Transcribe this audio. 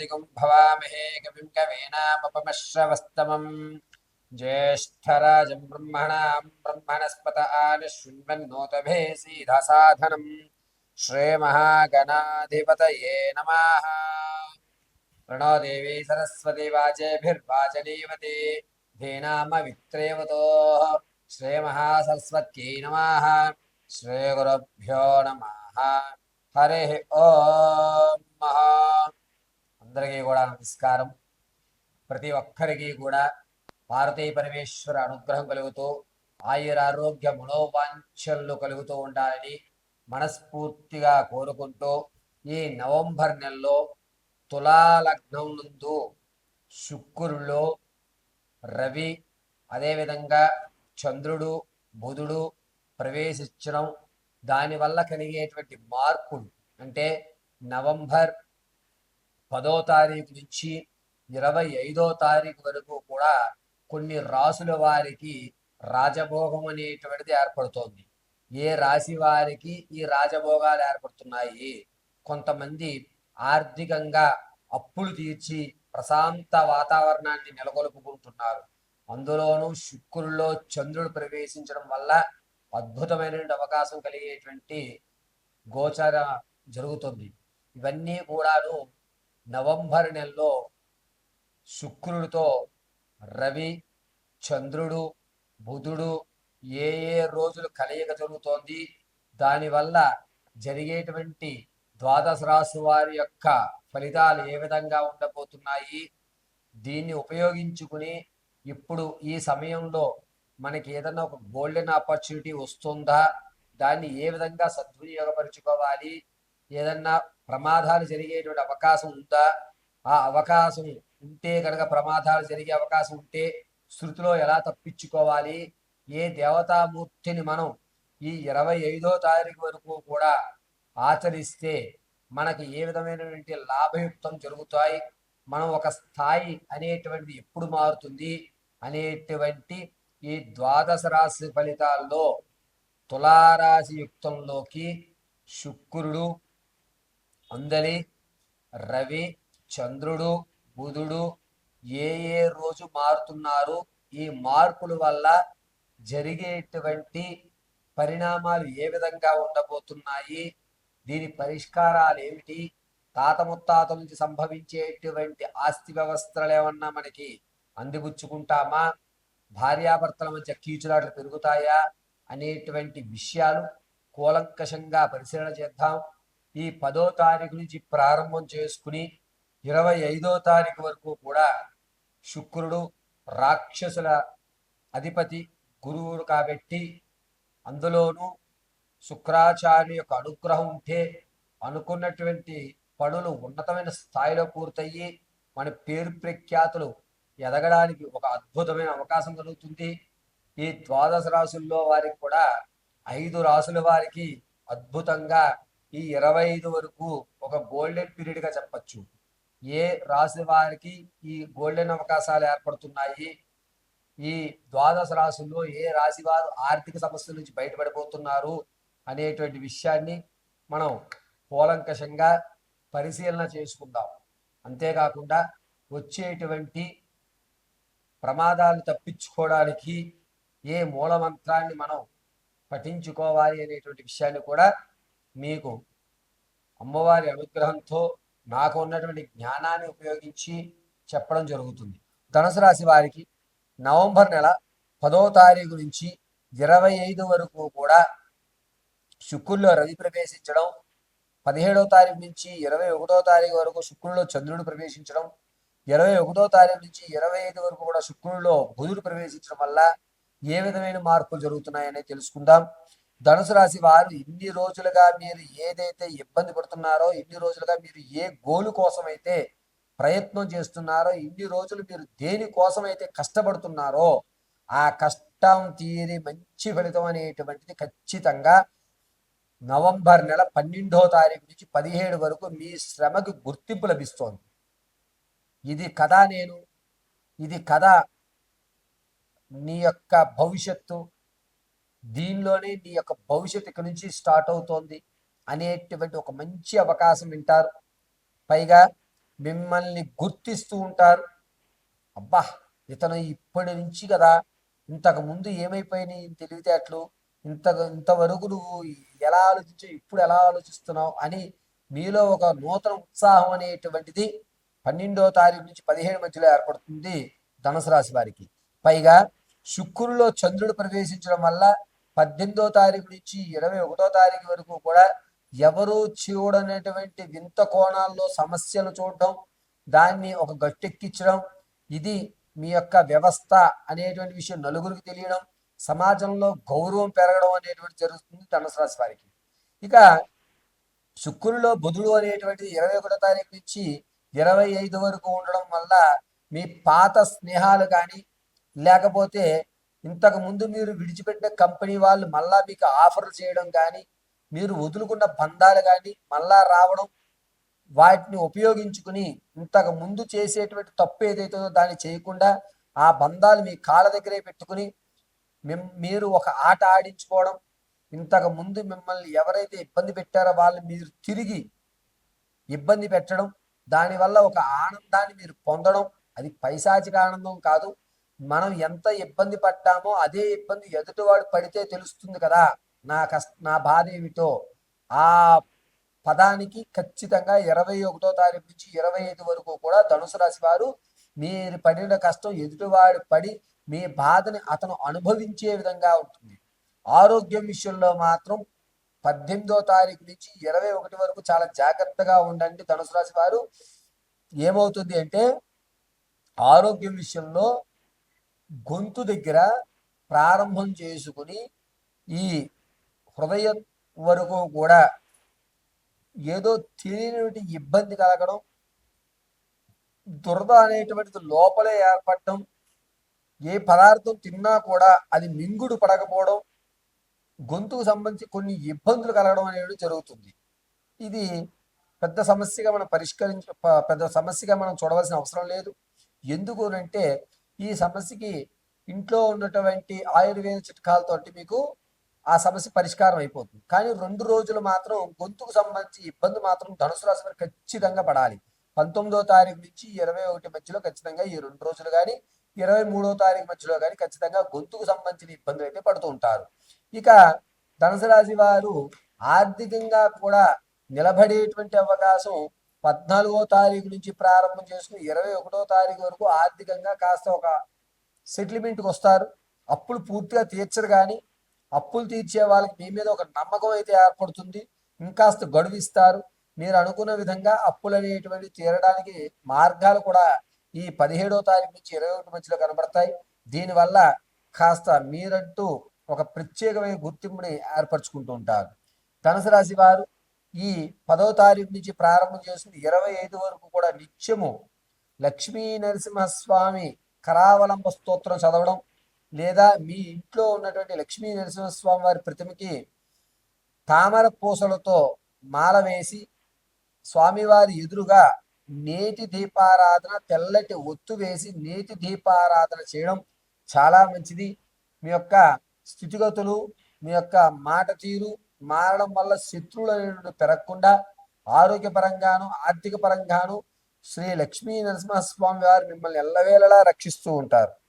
गतिकुं भवामहे कविं कवीनामपमश्रवस्तमम् ज्येष्ठराजं ब्रह्मणां ब्रह्मणस्पत आनिशृण्वन्नोतभे सीधसाधनम्। श्रीमहागणाधिपतये नमः। प्रणो देवी सरस्वती वाचेभिर्वाचनीवती धीनामवित्रेवतोः। श्रीमहासरस्वत्यै नमः। श्रीगुरुभ्यो नमः। हरिः ॐ महा అందరికీ కూడా నమస్కారం. ప్రతి ఒక్కరికి కూడా పార్వతీ పరమేశ్వర అనుగ్రహం కలుగుతూ ఆయురారోగ్య మనోవాంఛలు కలుగుతూ ఉండాలని మనస్ఫూర్తిగా కోరుకుంటూ ఈ నవంబర్ నెలలో తులాలగ్నం నందు శుక్రుల్లో రవి అదేవిధంగా చంద్రుడు బుధుడు ప్రవేశించడం దానివల్ల కలిగేటువంటి మార్పులు అంటే నవంబర్ పదో తారీఖు నుంచి ఇరవై ఐదో తారీఖు వరకు కూడా కొన్ని రాసుల వారికి రాజభోగం అనేటువంటిది ఏర్పడుతోంది. ఏ రాశి వారికి ఈ రాజభోగాలు ఏర్పడుతున్నాయి? కొంతమంది ఆర్థికంగా అప్పులు తీర్చి ప్రశాంత వాతావరణాన్ని నెలకొల్పుకుంటున్నారు. అందులోనూ శుక్రుల్లో చంద్రుడు ప్రవేశించడం వల్ల అద్భుతమైన అవకాశం కలిగేటువంటి గోచర జరుగుతుంది. ఇవన్నీ కూడాను నవంబర్ నెలలో శుక్రుడితో రవి చంద్రుడు బుధుడు ఏ ఏ రోజులు కలయిక జరుగుతోంది దానివల్ల జరిగేటువంటి ద్వాదశ రాశి వారి యొక్క ఫలితాలు ఏ విధంగా ఉండబోతున్నాయి దీన్ని ఉపయోగించుకుని ఇప్పుడు ఈ సమయంలో మనకి ఏదైనా ఒక గోల్డెన్ ఆపర్చునిటీ వస్తుందా దాన్ని ఏ విధంగా సద్వినియోగపరుచుకోవాలి ఏదన్నా ప్రమాదాలు జరిగేటువంటి అవకాశం ఉందా? ఆ అవకాశం ఉంటే కనుక ప్రమాదాలు జరిగే అవకాశం ఉంటే శృతిలో ఎలా తప్పించుకోవాలి? ఏ దేవతామూర్తిని మనం ఈ ఇరవై ఐదో తారీఖు వరకు కూడా ఆచరిస్తే మనకి ఏ విధమైనటువంటి లాభయుక్తం జరుగుతాయి? మనం ఒక స్థాయి అనేటువంటిది ఎప్పుడు మారుతుంది? అనేటువంటి ఈ ద్వాదశ రాశి ఫలితాల్లో తులారాశి యుక్తంలోకి శుక్రుడు అందలి రవి చంద్రుడు బుధుడు ఏ ఏ రోజు మారుతున్నారు ఈ మార్పుల వల్ల జరిగేటువంటి పరిణామాలు ఏ విధంగా ఉండబోతున్నాయి దీని పరిష్కారాలు ఏమిటి తాత ముత్తాత నుంచి సంభవించేటువంటి ఆస్తి వ్యవస్థలు ఏమన్నా మనకి అందిపుచ్చుకుంటామా భార్యాభర్తల మధ్య కీచులాట్లు పెరుగుతాయా అనేటువంటి విషయాలు కూలంకషంగా పరిశీలన చేద్దాం. ఈ పదో తారీఖు నుంచి ప్రారంభం చేసుకుని ఇరవై ఐదో తారీఖు వరకు కూడా శుక్రుడు రాక్షసుల అధిపతి గురువుడు కాబట్టి అందులోనూ శుక్రాచార్య యొక్క అనుగ్రహం ఉంటే అనుకున్నటువంటి పనులు ఉన్నతమైన స్థాయిలో పూర్తయ్యి మన పేరు ప్రఖ్యాతులు ఎదగడానికి ఒక అద్భుతమైన అవకాశం కలుగుతుంది ఈ ద్వాదశ రాసుల్లో వారికి కూడా ఐదు రాసుల వారికి అద్భుతంగా ఈ ఇరవై ఐదు వరకు ఒక గోల్డెన్ పీరియడ్గా చెప్పచ్చు. ఏ రాశి వారికి ఈ గోల్డెన్ అవకాశాలు ఏర్పడుతున్నాయి? ఈ ద్వాదశ రాశుల్లో ఏ రాశి వారు ఆర్థిక సమస్యల నుంచి బయటపడిపోతున్నారు అనేటువంటి విషయాన్ని మనం కూలంకషంగా పరిశీలన చేసుకుందాం. అంతేకాకుండా వచ్చేటువంటి ప్రమాదాలు తప్పించుకోవడానికి ఏ మూలమంత్రాన్ని మనం పఠించుకోవాలి అనేటువంటి విషయాన్ని కూడా మీకు అమ్మవారి అనుగ్రహంతో నాకు ఉన్నటువంటి జ్ఞానాన్ని ఉపయోగించి చెప్పడం జరుగుతుంది. ధనుసు రాశి వారికి నవంబర్ నెల పదో తారీఖు నుంచి ఇరవై ఐదు వరకు కూడా శుక్రుల్లో రవి ప్రవేశించడం పదిహేడవ తారీఖు నుంచి ఇరవై ఒకటో తారీఖు వరకు శుక్రుల్లో చంద్రుడు ప్రవేశించడం ఇరవై ఒకటో తారీఖు నుంచి ఇరవై ఐదు వరకు కూడా శుక్రుల్లో బుధుడు ప్రవేశించడం వల్ల ఏ విధమైన మార్పులు జరుగుతున్నాయని తెలుసుకుందాం. ధనుసు రాశి వారు ఇన్ని రోజులుగా మీరు ఏదైతే ఇబ్బంది పడుతున్నారో ఇన్ని రోజులుగా మీరు ఏ గోలు కోసం అయితే ప్రయత్నం చేస్తున్నారో ఇన్ని రోజులు మీరు దేని కోసం అయితే కష్టపడుతున్నారో ఆ కష్టం తీరి మంచి ఫలితం అనేటువంటిది ఖచ్చితంగా నవంబర్ నెల పన్నెండో తారీఖు నుంచి పదిహేడు వరకు మీ శ్రమకు గుర్తింపు లభిస్తోంది. ఇది కథ నేను ఇది కథ నీ యొక్క భవిష్యత్తు దీనిలోనే నీ యొక్క భవిష్యత్తు ఇక్కడ నుంచి స్టార్ట్ అవుతోంది అనేటువంటి ఒక మంచి అవకాశం వింటారు. పైగా మిమ్మల్ని గుర్తిస్తూ ఉంటారు. అబ్బా! ఇతను ఇప్పటి నుంచి కదా ఇంతకు ముందు ఏమైపోయినాయి తెలివితేటలు ఇంత ఇంతవరకు నువ్వు ఎలా ఆలోచించావు ఇప్పుడు ఎలా ఆలోచిస్తున్నావు అని మీలో ఒక నూతన ఉత్సాహం అనేటువంటిది పన్నెండో తారీఖు నుంచి పదిహేడు మధ్యలో ఏర్పడుతుంది ధనుసు రాశి వారికి. పైగా శుక్రుల్లో చంద్రుడు ప్రవేశించడం వల్ల పద్దెనిమిదో తారీఖు నుంచి ఇరవై ఒకటో తారీఖు వరకు కూడా ఎవరు చూడనటువంటి వింత కోణాల్లో సమస్యలు చూడడం దాన్ని ఒక గట్టెక్కించడం ఇది మీ యొక్క వ్యవస్థ అనేటువంటి విషయం నలుగురికి తెలియడం సమాజంలో గౌరవం పెరగడం అనేటువంటి జరుగుతుంది ధనుసు రాశి వారికి. ఇక శుక్రులో బుధుడు అనేటువంటిది ఇరవై ఒకటో తారీఖు నుంచి ఇరవై ఐదు వరకు ఉండడం వల్ల మీ పాత స్నేహాలు కానీ లేకపోతే ఇంతకు ముందు మీరు విడిచిపెట్టిన కంపెనీ వాళ్ళు మళ్ళా మీకు ఆఫర్లు చేయడం కానీ మీరు వదులుకున్న బంధాలు కానీ మళ్ళా రావడం వాటిని ఉపయోగించుకుని ఇంతకు ముందు చేసేటువంటి తప్పు ఏదైతుందో దాన్ని చేయకుండా ఆ బంధాలు మీ కాళ్ళ దగ్గరే పెట్టుకుని మీరు ఒక ఆట ఆడించుకోవడం ఇంతకు ముందు మిమ్మల్ని ఎవరైతే ఇబ్బంది పెట్టారో వాళ్ళు మీరు తిరిగి ఇబ్బంది పెట్టడం దానివల్ల ఒక ఆనందాన్ని మీరు పొందడం అది పైశాచిక ఆనందం కాదు. మనం ఎంత ఇబ్బంది పడ్డామో అదే ఇబ్బంది ఎదుటివాడు పడితే తెలుస్తుంది కదా. నా కష్ట నా బాధ ఏమిటో. ఆ పదానికి ఖచ్చితంగా ఇరవై ఒకటో తారీఖు నుంచి ఇరవై ఐదు వరకు కూడా ధనుసు రాశి వారు మీరు పడిన కష్టం ఎదుటివాడు పడి మీ బాధని అతను అనుభవించే విధంగా ఉంటుంది. ఆరోగ్యం విషయంలో మాత్రం పద్దెనిమిదో తారీఖు నుంచి ఇరవై ఒకటి వరకు చాలా జాగ్రత్తగా ఉండండి ధనుసు రాశి వారు. ఏమవుతుంది అంటే ఆరోగ్యం విషయంలో గొంతు దగ్గర ప్రారంభం చేసుకుని ఈ హృదయం వరకు కూడా ఏదో తెలియని ఇబ్బంది కలగడం దురద అనేటువంటిది లోపలే ఏర్పడటం ఏ పదార్థం తిన్నా కూడా అది మింగుడు పడకపోవడం గొంతుకు సంబంధించి కొన్ని ఇబ్బందులు కలగడం అనేది జరుగుతుంది. ఇది పెద్ద సమస్యగా మనం పరిష్కరించ పెద్ద సమస్యగా మనం చూడవలసిన అవసరం లేదు. ఎందుకు అంటే ఈ సమస్యకి ఇంట్లో ఉన్నటువంటి ఆయుర్వేద చిట్కాలతోటి మీకు ఆ సమస్య పరిష్కారం అయిపోతుంది. కానీ రెండు రోజులు మాత్రం గొంతుకు సంబంధించి ఇబ్బంది మాత్రం ధనుసు రాశి వారు ఖచ్చితంగా పడాలి. పంతొమ్మిదో తారీఖు నుంచి ఇరవై ఒకటి మధ్యలో ఖచ్చితంగా ఈ రెండు రోజులు కానీ ఇరవై మూడో తారీఖు మధ్యలో కానీ ఖచ్చితంగా గొంతుకు సంబంధించిన ఇబ్బందులు అయితే పడుతూ ఉంటారు. ఇక ధనుసు రాశి వారు ఆర్థికంగా కూడా నిలబడేటువంటి అవకాశం పద్నాలుగో తారీఖు నుంచి ప్రారంభం చేసుకుని ఇరవై ఒకటో తారీఖు వరకు ఆర్థికంగా కాస్త ఒక సెటిల్మెంట్కి వస్తారు. అప్పులు పూర్తిగా తీర్చరు కానీ అప్పులు తీర్చే వాళ్ళకి మీ మీద ఒక నమ్మకం అయితే ఏర్పడుతుంది. ఇంకాస్త గడువిస్తారు మీరు అనుకున్న విధంగా అప్పులు అనేటువంటి తీరడానికి మార్గాలు కూడా ఈ పదిహేడో తారీఖు నుంచి ఇరవై ఒకటి మధ్యలో కనబడతాయి. దీనివల్ల కాస్త మీరంటూ ఒక ప్రత్యేకమైన గుర్తింపుని ఏర్పరచుకుంటూ ఉంటారు. ధనుసు రాశి వారు ఈ పదో తారీఖు నుంచి ప్రారంభం చేసుకుని ఇరవై ఐదు వరకు కూడా నిత్యము లక్ష్మీ నరసింహస్వామి కరావలంబ స్తోత్రం చదవడం లేదా మీ ఇంట్లో ఉన్నటువంటి లక్ష్మీ నరసింహస్వామి వారి ప్రతిమకి తామర పూసలతో మాల వేసి స్వామివారి ఎదురుగా నేతి దీపారాధన తెల్లటి ఒత్తు వేసి నేతి దీపారాధన చేయడం చాలా మంచిది. మీ యొక్క స్థితిగతులు మీ యొక్క మాట తీరు మారడం వల్ల శత్రువులు అనేటువంటి పెరగకుండా ఆరోగ్యపరంగాను ఆర్థిక పరంగాను శ్రీ లక్ష్మీ నరసింహస్వామి వారు మిమ్మల్ని ఎల్లవేళలా రక్షిస్తూ ఉంటారు.